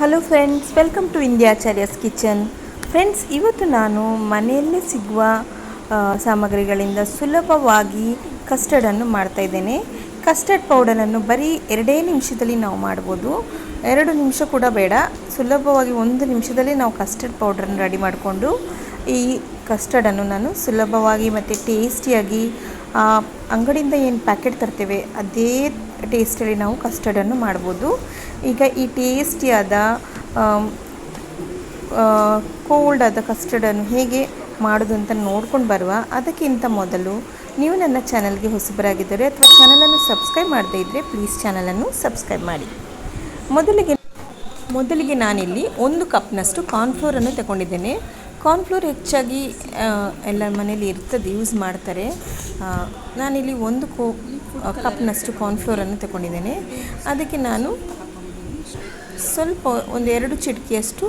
Hello friends welcome to ಇಂಡಿಯಾಚಾರ್ಯಸ್ kitchen friends ಇವತ್ತು ನಾನು ಮನೆಯಲ್ಲೇ ಸಿಗುವ ಸಾಮಗ್ರಿಗಳಿಂದ ಸುಲಭವಾಗಿ ಕಸ್ಟರ್ಡನ್ನು ಮಾಡ್ತಾ ಇದ್ದೇನೆ. ಕಸ್ಟರ್ಡ್ ಪೌಡರನ್ನು ಬರೀ ಎರಡೇ ನಿಮಿಷದಲ್ಲಿ ನಾವು ಮಾಡ್ಬೋದು. ಎರಡು ನಿಮಿಷ ಕೂಡ ಬೇಡ. ಸುಲಭವಾಗಿ ಒಂದು ನಿಮಿಷದಲ್ಲಿ ನಾವು ಕಸ್ಟರ್ಡ್ ಪೌಡರನ್ನು ರೆಡಿ ಮಾಡಿಕೊಂಡು, ಈ ಕಸ್ಟರ್ಡನ್ನು ನಾನು ಸುಲಭವಾಗಿ ಮತ್ತು ಟೇಸ್ಟಿಯಾಗಿ ಅಂಗಡಿಯಿಂದ ಏನು ಪ್ಯಾಕೆಟ್ ತರ್ತೇವೆ, ಅದೇ ಟೇಸ್ಟಲ್ಲಿ ನಾವು ಕಸ್ಟರ್ಡನ್ನು ಮಾಡ್ಬೋದು. ಈಗ ಈ ಟೇಸ್ಟಿಯಾದ ಕೋಲ್ಡ್ ಆದ ಕಸ್ಟರ್ಡನ್ನು ಹೇಗೆ ಮಾಡೋದು ಅಂತ ನೋಡ್ಕೊಂಡು ಬರುವ ಅದಕ್ಕಿಂತ ಮೊದಲು ನೀವು ನನ್ನ ಚಾನಲ್ಗೆ ಹೊಸಬರಾಗಿದ್ದರೆ ಅಥವಾ ಚಾನಲನ್ನು ಸಬ್ಸ್ಕ್ರೈಬ್ ಮಾಡದೇ ಇದ್ದರೆ ಪ್ಲೀಸ್ ಚಾನಲನ್ನು ಸಬ್ಸ್ಕ್ರೈಬ್ ಮಾಡಿ. ಮೊದಲಿಗೆ ಮೊದಲಿಗೆ ನಾನಿಲ್ಲಿ ಒಂದು ಕಪ್ನಷ್ಟು ಕಾರ್ನ್ಫ್ಲೋರನ್ನು ತಗೊಂಡಿದ್ದೇನೆ. ಕಾರ್ನ್ಫ್ಲೋರ್ ಹೆಚ್ಚಾಗಿ ಎಲ್ಲ ಮನೇಲಿ ಇರ್ತದೆ ಯೂಸ್ ಮಾಡ್ತಾರೆ. ನಾನಿಲ್ಲಿ ಒಂದು ಕೋ ಕಪ್ನಷ್ಟು ಕಾರ್ನ್ಫ್ಲೋರನ್ನು ತಗೊಂಡಿದ್ದೇನೆ. ಅದಕ್ಕೆ ನಾನು ಸ್ವಲ್ಪ ಒಂದು ಎರಡು ಚಿಟಿಕೆಯಷ್ಟು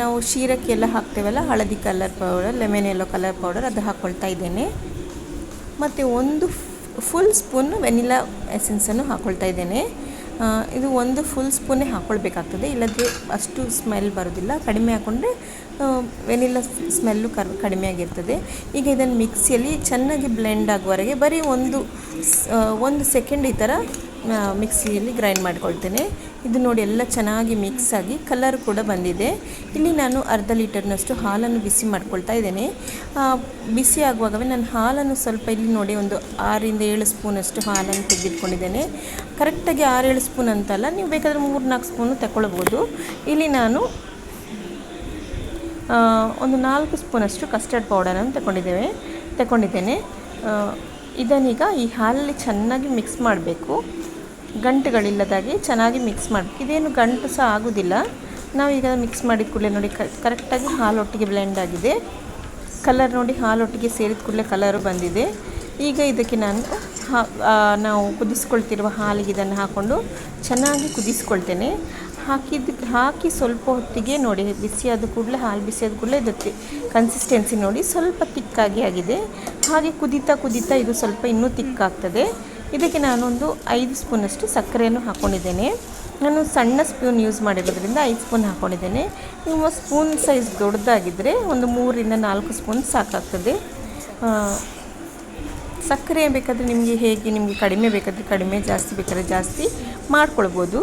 ನಾವು ಶೀರಕ್ಕೆ ಎಲ್ಲ ಹಾಕ್ತೇವಲ್ಲ, ಹಳದಿ colour powder lemon yellow colour powder ಅದು ಹಾಕ್ಕೊಳ್ತಾ ಇದ್ದೇನೆ. ಮತ್ತು ಒಂದು ಫುಲ್ ಸ್ಪೂನ್ ವೆನಿಲಾ ಎಸೆನ್ಸನ್ನು ಹಾಕ್ಕೊಳ್ತಾ ಇದ್ದೇನೆ. ಇದು ಒಂದು ಫುಲ್ ಸ್ಪೂನೇ ಹಾಕ್ಕೊಳ್ಬೇಕಾಗ್ತದೆ ಇಲ್ಲದ್ರೆ ಅಷ್ಟು ಸ್ಮೆಲ್ ಬರೋದಿಲ್ಲ. ಕಡಿಮೆ ಹಾಕ್ಕೊಂಡ್ರೆ ವೆನಿಲಾ ಸ್ಮೆಲ್ಲು ಕರ್, ಕಡಿಮೆ ಆಗಿರ್ತದೆ. ಈಗ ಇದನ್ನು ಮಿಕ್ಸಿಯಲ್ಲಿ ಚೆನ್ನಾಗಿ ಬ್ಲೆಂಡ್ ಆಗುವವರೆಗೆ ಬರೀ ಒಂದು ಒಂದು ಸೆಕೆಂಡ್ ಈ ಥರ ಮಿಕ್ಸಿಯಲ್ಲಿ ಗ್ರೈಂಡ್ ಮಾಡ್ಕೊಳ್ತೇನೆ. ಇದು ನೋಡಿ ಎಲ್ಲ ಚೆನ್ನಾಗಿ ಮಿಕ್ಸ್ ಆಗಿ ಕಲರ್ ಕೂಡ ಬಂದಿದೆ. ಇಲ್ಲಿ ನಾನು ಅರ್ಧ ಲೀಟರ್ನಷ್ಟು ಹಾಲನ್ನು ಬಿಸಿ ಮಾಡ್ಕೊಳ್ತಾ ಇದ್ದೇನೆ. ಬಿಸಿ ಆಗುವಾಗವೇ ನಾನು ಹಾಲನ್ನು ಸ್ವಲ್ಪ ಇಲ್ಲಿ ನೋಡಿ ಒಂದು ಆರಿಂದ ಏಳು ಸ್ಪೂನಷ್ಟು ಹಾಲನ್ನು ತೆಗೆದಿಟ್ಕೊಂಡಿದ್ದೇನೆ. ಕರೆಕ್ಟಾಗಿ ಆರೇಳು ಸ್ಪೂನ್ ಅಂತಲ್ಲ, ನೀವು ಬೇಕಾದರೆ ಮೂರು ನಾಲ್ಕು ಸ್ಪೂನು ತಗೊಳ್ಬೋದು. ಇಲ್ಲಿ ನಾನು ಒಂದು ನಾಲ್ಕು ಸ್ಪೂನಷ್ಟು ಕಸ್ಟರ್ಡ್ ಪೌಡರನ್ನು ತಗೊಂಡಿದ್ದೇವೆ, ತಗೊಂಡಿದ್ದೇನೆ. ಇದನ್ನೀಗ ಈ ಹಾಲಲ್ಲಿ ಚೆನ್ನಾಗಿ ಮಿಕ್ಸ್ ಮಾಡಬೇಕು. ಗಂಟುಗಳಿಲ್ಲದಾಗೆ ಚೆನ್ನಾಗಿ ಮಿಕ್ಸ್ ಮಾಡಬೇಕು. ಇದೇನು ಗಂಟು ಸಹ ಆಗೋದಿಲ್ಲ. ನಾವೀಗ ಮಿಕ್ಸ್ ಮಾಡಿದ ಕೂಡಲೇ ನೋಡಿ ಕರೆಕ್ಟಾಗಿ ಹಾಲೊಟ್ಟಿಗೆ ಬ್ಲೆಂಡ್ ಆಗಿದೆ. ಕಲರ್ ನೋಡಿ ಹಾಲೊಟ್ಟಿಗೆ ಸೇರಿದ ಕೂಡಲೇ ಕಲರು ಬಂದಿದೆ. ಈಗ ಇದಕ್ಕೆ ನಾನು ಹಾ ನಾವು ಕುದಿಸ್ಕೊಳ್ತಿರುವ ಹಾಲಿಗೆ ಇದನ್ನು ಹಾಕ್ಕೊಂಡು ಚೆನ್ನಾಗಿ ಕುದಿಸ್ಕೊಳ್ತೇನೆ. ಹಾಕಿದ ಹಾಕಿ ಸ್ವಲ್ಪ ಹೊತ್ತಿಗೆ ನೋಡಿ ಬಿಸಿಯಾದ ಕೂಡಲೇ, ಹಾಲು ಬಿಸಿಯಾದ ಕೂಡಲೇ ಇದಕ್ಕೆ ಕನ್ಸಿಸ್ಟೆನ್ಸಿ ನೋಡಿ ಸ್ವಲ್ಪ ತಿಕ್ಕಾಗಿ ಆಗಿದೆ. ಹಾಗೆ ಕುದೀತಾ ಕುದೀತಾ ಇದು ಸ್ವಲ್ಪ ಇನ್ನೂ ತಿಕ್ಕಾಗ್ತದೆ. ಇದಕ್ಕೆ ನಾನೊಂದು ಐದು ಸ್ಪೂನಷ್ಟು ಸಕ್ಕರೆಯನ್ನು ಹಾಕ್ಕೊಂಡಿದ್ದೇನೆ ನಾನು ಸಣ್ಣ ಸ್ಪೂನ್ ಯೂಸ್ ಮಾಡಿರೋದ್ರಿಂದ ಐದು ಸ್ಪೂನ್ ಹಾಕ್ಕೊಂಡಿದ್ದೇನೆ ನಿಮ್ಮ ಸ್ಪೂನ್ ಸೈಜ್ ದೊಡ್ಡದಾಗಿದ್ದರೆ ಒಂದು ಮೂರಿಂದ ನಾಲ್ಕು ಸ್ಪೂನ್ ಸಾಕಾಗ್ತದೆ. ಸಕ್ಕರೆ ಬೇಕಾದರೆ ನಿಮಗೆ ಹೇಗೆ, ನಿಮಗೆ ಕಡಿಮೆ ಬೇಕಾದರೆ ಕಡಿಮೆ, ಜಾಸ್ತಿ ಬೇಕಾದರೆ ಜಾಸ್ತಿ ಮಾಡ್ಕೊಳ್ಬೋದು.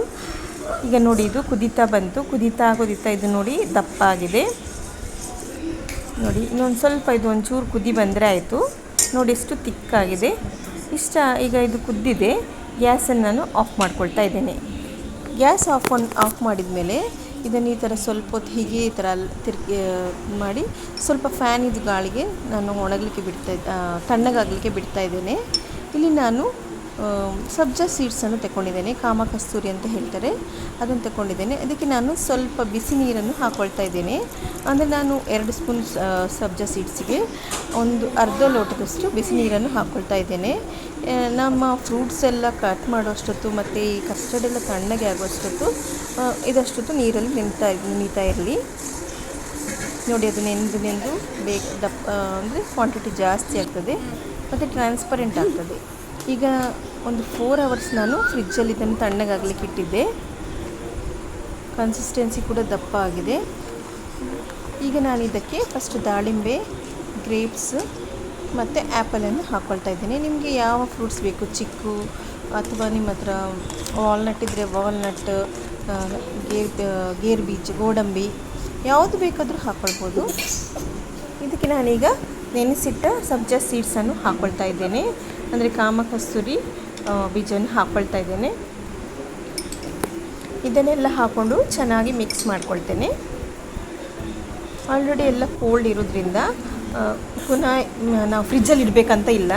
ಈಗ ನೋಡಿ, ಇದು ಕುದೀತಾ ಬಂತು. ಕುದೀತಾ ಕುದೀತಾ ಇದು ನೋಡಿ ದಪ್ಪ ಆಗಿದೆ. ನೋಡಿ, ಇನ್ನೊಂದು ಸ್ವಲ್ಪ ಇದು ಒಂಚೂರು ಕುದಿ ಬಂದರೆ ಆಯಿತು. ನೋಡಿ, ಎಷ್ಟು ತಿಕ್ಕಾಗಿದೆ ಇಷ್ಟ, ಈಗ ಇದು ಕುದ್ದಿದೆ, ಗ್ಯಾಸನ್ನು ನಾನು ಆಫ್ ಮಾಡ್ಕೊಳ್ತಾ ಇದ್ದೇನೆ. ಗ್ಯಾಸ್ ಆಫ್ ಒನ್ ಆಫ್ ಮಾಡಿದ ಮೇಲೆ ಇದನ್ನು ಈ ಥರ ಸ್ವಲ್ಪ ಹೊತ್ತು ಹೀಗೆ ಈ ಥರ ತಿರ್ಗಿ ಮಾಡಿ ಸ್ವಲ್ಪ ಫ್ಯಾನ್ ಇದು ಗಾಳಿಗೆ ನಾನು ಒಣಗಲಿಕ್ಕೆ ಬಿಡ್ತಾ ತಣ್ಣಗಾಗಲಿಕ್ಕೆ ಬಿಡ್ತಾ ಇದ್ದೇನೆ. ಇಲ್ಲಿ ನಾನು ಸಬ್ಜಾ ಸೀಡ್ಸನ್ನು ತಗೊಂಡಿದ್ದೇನೆ, ಕಾಮ ಕಸ್ತೂರಿ ಅಂತ ಹೇಳ್ತಾರೆ, ಅದನ್ನು ತಗೊಂಡಿದ್ದೇನೆ. ಅದಕ್ಕೆ ನಾನು ಸ್ವಲ್ಪ ಬಿಸಿ ನೀರನ್ನು ಹಾಕ್ಕೊಳ್ತಾ ಇದ್ದೇನೆ. ಅಂದರೆ ನಾನು ಎರಡು ಸ್ಪೂನ್ ಸಬ್ಜಾ ಸೀಡ್ಸಿಗೆ ಒಂದು ಅರ್ಧ ಲೋಟದಷ್ಟು ಬಿಸಿ ನೀರನ್ನು ಹಾಕ್ಕೊಳ್ತಾ ಇದ್ದೇನೆ. ನಮ್ಮ ಫ್ರೂಟ್ಸ್ ಎಲ್ಲ ಕಟ್ ಮಾಡೋಷ್ಟೊತ್ತು ಮತ್ತು ಈ ಕಸ್ಟರ್ಡ್ ಎಲ್ಲ ತಣ್ಣಗೆ ಆಗೋಷ್ಟೊತ್ತು ಇದಷ್ಟೊತ್ತು ನೀರಲ್ಲಿ ನಿಂತಾ ನೆನೀತಾ ಇರಲಿ. ನೋಡಿ, ಅದು ನೆಂದು ನೆಂದು ಬೇಗ ದಪ್ಪ ಅಂದರೆ ಕ್ವಾಂಟಿಟಿ ಜಾಸ್ತಿ ಆಗ್ತದೆ, ಮತ್ತು ಟ್ರಾನ್ಸ್ಪರೆಂಟ್ ಆಗ್ತದೆ. ಈಗ ಒಂದು ಫೋರ್ ಅವರ್ಸ್ ನಾನು ಫ್ರಿಜ್ಜಲ್ಲಿ ಇದನ್ನು ತಣ್ಣಗಾಗಲಿಕ್ಕೆ ಇಟ್ಟಿದ್ದೆ. ಕನ್ಸಿಸ್ಟೆನ್ಸಿ ಕೂಡ ದಪ್ಪ ಆಗಿದೆ. ಈಗ ನಾನು ಇದಕ್ಕೆ ಫಸ್ಟ್ ದಾಳಿಂಬೆ ಗ್ರೇಪ್ಸ್ ಮತ್ತು ಆ್ಯಪಲನ್ನು ಹಾಕ್ಕೊಳ್ತಾ ಇದ್ದೀನಿ. ನಿಮಗೆ ಯಾವ ಫ್ರೂಟ್ಸ್ ಬೇಕು? ಚಿಕ್ಕು ಅಥವಾ ನಿಮ್ಮ ಹತ್ರ ವಾಲ್ನಟ್ ಇದ್ದರೆ ವಾಲ್ನಟ್ ಗೇರ್ ಗೇರ್ ಬೀಜ್, ಗೋಡಂಬಿ ಯಾವುದು ಬೇಕಾದರೂ ಹಾಕ್ಕೊಳ್ಬೋದು ಇದಕ್ಕೆ ನಾನೀಗ ನೆನೆಸಿಟ್ಟ ಸಬ್ಜಾ ಸೀಡ್ಸನ್ನು ಹಾಕ್ಕೊಳ್ತಾ ಇದ್ದೇನೆ. ಅಂದರೆ ಕಾಮಕಸ್ತೂರಿ ಆ, ಬೀಜವನ್ನು ಹಾಕ್ಕೊಳ್ತಾ ಇದ್ದೇನೆ. ಇದನ್ನೆಲ್ಲ ಹಾಕ್ಕೊಂಡು ಚೆನ್ನಾಗಿ ಮಿಕ್ಸ್ ಮಾಡ್ಕೊಳ್ತೇನೆ. ಆಲ್ರೆಡಿ ಎಲ್ಲ ಕೋಲ್ಡ್ ಇರೋದ್ರಿಂದ ಪುನಃ ನಾವು ಫ್ರಿಜ್ಜಲ್ಲಿ ಇಡಬೇಕಂತ ಇಲ್ಲ.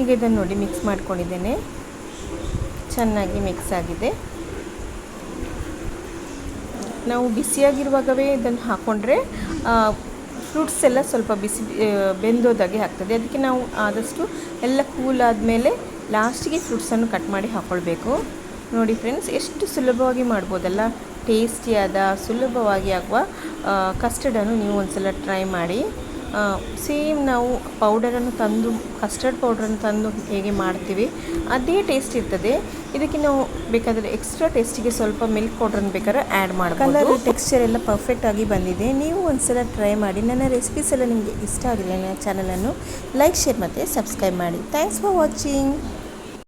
ಈಗ ಇದನ್ನು ನೋಡಿ ಮಿಕ್ಸ್ ಮಾಡ್ಕೊಂಡಿದ್ದೇನೆ. ಚೆನ್ನಾಗಿ ಮಿಕ್ಸ್ ಆಗಿದೆ. ನಾವು ಬಿಸಿಯಾಗಿರುವಾಗವೇ ಇದನ್ನು ಹಾಕ್ಕೊಂಡ್ರೆ ಫ್ರೂಟ್ಸ್ ಎಲ್ಲ ಸ್ವಲ್ಪ ಬಿಸಿ ಬೆಂದೋದಾಗೆ ಆಗ್ತದೆ. ಅದಕ್ಕೆ ನಾವು ಆದಷ್ಟು ಎಲ್ಲ ಕೂಲ್ ಆದಮೇಲೆ ಲಾಸ್ಟಿಗೆ ಫ್ರೂಟ್ಸನ್ನು ಕಟ್ ಮಾಡಿ ಹಾಕ್ಕೊಳ್ಬೇಕು ನೋಡಿ ಫ್ರೆಂಡ್ಸ್, ಎಷ್ಟು ಸುಲಭವಾಗಿ ಮಾಡ್ಬೋದಲ್ಲ? ಟೇಸ್ಟಿಯಾದ, ಸುಲಭವಾಗಿ ಆಗುವ ಕಸ್ಟರ್ಡನ್ನು ನೀವು ಒಂದ್ಸಲ ಟ್ರೈ ಮಾಡಿ. ಸೇಮ್ ನಾವು ಪೌಡರನ್ನು ತಂದು ಕಸ್ಟರ್ಡ್ ಪೌಡ್ರನ್ನು ತಂದು ಹೇಗೆ ಮಾಡ್ತೀವಿ, ಅದೇ ಟೇಸ್ಟ್ ಇರ್ತದೆ. ಇದಕ್ಕೆ ನಾವು ಬೇಕಾದರೆ ಎಕ್ಸ್ಟ್ರಾ ಟೇಸ್ಟಿಗೆ ಸ್ವಲ್ಪ ಮಿಲ್ಕ್ ಪೌಡ್ರನ್ನು ಬೇಕಾದ್ರೆ ಆ್ಯಡ್ ಮಾಡಬಹುದು ಕಲರ್ ಟೆಕ್ಸ್ಚರ್ ಎಲ್ಲ ಪರ್ಫೆಕ್ಟ್ ಆಗಿ ಬಂದಿದೆ. ನೀವು ಒಂದ್ಸಲ ಟ್ರೈ ಮಾಡಿ. ನನ್ನ ರೆಸಿಪೀಸ್ ಎಲ್ಲ ನಿಮಗೆ ಇಷ್ಟ ಆಗಿಲ್ಲ, ನನ್ನ ಚಾನಲನ್ನು ಲೈಕ್ ಶೇರ್ ಮತ್ತು ಸಬ್ಸ್ಕ್ರೈಬ್ ಮಾಡಿ. Thanks for watching